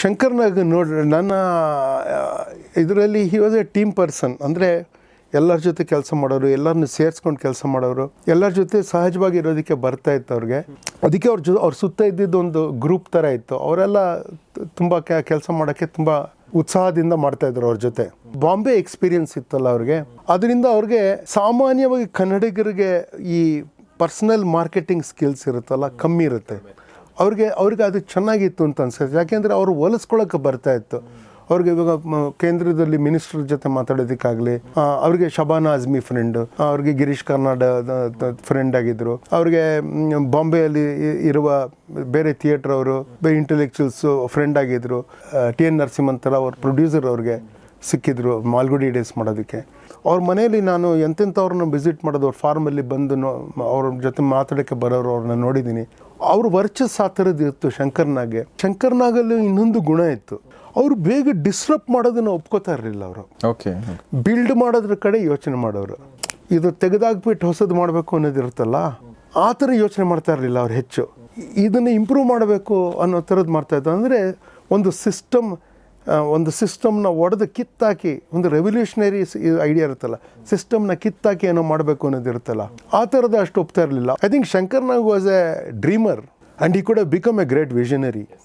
ಶಂಕರ್ನಾಗ ನೋಡ್ರಿ, ನನ್ನ ಇದರಲ್ಲಿ he was a team person ಅಂದರೆ ಎಲ್ಲರ ಜೊತೆ ಕೆಲಸ ಮಾಡೋರು ಎಲ್ಲರನ್ನು ಸೇರಿಸ್ಕೊಂಡು ಕೆಲಸ ಮಾಡೋರು, ಎಲ್ಲರ ಜೊತೆ ಸಹಜವಾಗಿ ಇರೋದಕ್ಕೆ ಬರ್ತಾ ಇತ್ತು ಅವ್ರಿಗೆ. ಅದಕ್ಕೆ ಅವ್ರ ಜೊ, ಅವ್ರ ಸುತ್ತ ಇದ್ದಿದ್ದು ಒಂದು ಗ್ರೂಪ್ ಥರ ಇತ್ತು. ಅವರೆಲ್ಲ ತುಂಬ ಕೆಲಸ ಮಾಡೋಕ್ಕೆ ತುಂಬ ಉತ್ಸಾಹದಿಂದ ಮಾಡ್ತಾ ಇದ್ರು ಅವ್ರ ಜೊತೆ. ಬಾಂಬೆ ಎಕ್ಸ್ಪೀರಿಯನ್ಸ್ ಇತ್ತಲ್ಲ ಅವ್ರಿಗೆ. ಅದರಿಂದ ಅವ್ರಿಗೆ ಸಾಮಾನ್ಯವಾಗಿ ಕನ್ನಡಿಗರಿಗೆ ಈ ಪರ್ಸನಲ್ ಮಾರ್ಕೆಟಿಂಗ್ ಸ್ಕಿಲ್ಸ್ ಇರುತ್ತಲ್ಲ, ಕಮ್ಮಿ ಇರುತ್ತೆ. ಅವ್ರಿಗೆ ಅವ್ರಿಗೆ ಅದು ಚೆನ್ನಾಗಿತ್ತು ಅಂತ ಅನ್ಸುತ್ತೆ. ಯಾಕೆಂದರೆ ಅವರು ಹೋಲಿಸ್ಕೊಳಕ್ಕೆ ಬರ್ತಾ ಇತ್ತು. ಅವ್ರಿಗೆ ಇವಾಗ ಕೇಂದ್ರದಲ್ಲಿ ಮಿನಿಸ್ಟರ್ ಜೊತೆ ಮಾತಾಡೋದಕ್ಕಾಗಲಿ ಅವ್ರಿಗೆ ಶಬಾನ ಅಜ್ಮಿ ಫ್ರೆಂಡ್ ಅವ್ರಿಗೆ ಗಿರೀಶ್ ಕರ್ನಾಡ ಫ್ರೆಂಡ್ ಆಗಿದ್ರು. ಅವ್ರಿಗೆ ಬಾಂಬೆಯಲ್ಲಿ ಇರುವ ಬೇರೆ ಥಿಯೇಟ್ರ್ ಅವರು, ಬೇರೆ ಇಂಟೆಲೆಕ್ಚುಯಲ್ಸು ಫ್ರೆಂಡ್ ಆಗಿದ್ರು. ಟಿ ಎನ್ ನರಸಿಂಹಂತರ ಅವ್ರ ಪ್ರೊಡ್ಯೂಸರ್ ಅವ್ರಿಗೆ. ಸಿಕ್ಕಿದ್ರು ಮಾಲ್ಗುಡಿ ಡೇಸ್ ಮಾಡೋದಕ್ಕೆ. ಅವ್ರ ಮನೆಯಲ್ಲಿ ನಾನು ಎಂತೆಂಥವ್ರನ್ನ ವಿಸಿಟ್ ಮಾಡೋದು ಅವ್ರ ಫಾರ್ಮಲ್ಲಿ ಬಂದು ನೋ ಅವ್ರ ಜೊತೆ ಮಾತಾಡೋಕ್ಕೆ ಬರೋರು ಅವ್ರನ್ನ ನೋಡಿದ್ದೀನಿ ಅವ್ರ ವರ್ಚಸ್ ಆ ಥರದ್ದು ಇತ್ತು ಶಂಕರ್ನಾಗೆ. ಶಂಕರ್ನಾಗಲ್ಲಿ ಇನ್ನೊಂದು ಗುಣ ಇತ್ತು. ಅವರು ಬೇಗ ಡಿಸ್ಟರ್ಬ್ ಮಾಡೋದನ್ನು ಒಪ್ಕೋತಾ ಇರಲಿಲ್ಲ ಅವರು. ಓಕೆ ಬಿಲ್ಡ್ ಮಾಡೋದ್ರ ಕಡೆ ಯೋಚನೆ ಮಾಡೋರು. ಇದು ತೆಗೆದಾಕ್ಬಿಟ್ಟು ಹೊಸದು ಮಾಡಬೇಕು ಅನ್ನೋದು ಇರುತ್ತಲ್ಲ ಆ ಥರ ಯೋಚನೆ ಮಾಡ್ತಾ ಇರಲಿಲ್ಲ ಅವ್ರು ಹೆಚ್ಚು. ಇದನ್ನು ಇಂಪ್ರೂವ್ ಮಾಡಬೇಕು ಅನ್ನೋ ಥರದ್ದು ಮಾಡ್ತಾ ಇದ್ದಾರೆ ಅಂದರೆ ಒಂದು ಸಿಸ್ಟಮ್ ಒಂದು ಸಿಸ್ಟಮ್ನ ಒಡೆದು ಕಿತ್ತಾಕಿ, ಒಂದು ರೆವಲ್ಯೂಷನರಿ ಐಡಿಯಾ ಇರುತ್ತಲ್ಲ, ಸಿಸ್ಟಮ್ನ ಕಿತ್ತಾಕಿ ಏನೋ ಮಾಡಬೇಕು ಅನ್ನೋದು ಇರುತ್ತಲ್ಲ, ಆ ಥರದ ಅಷ್ಟು ಒಪ್ತಾ ಇರಲಿಲ್ಲ. I think Shankar Nag was a dreamer and ಈ ಕೂಡ ಬಿಕಮ್ ಎ ಗ್ರೇಟ್ ವಿಷನರಿ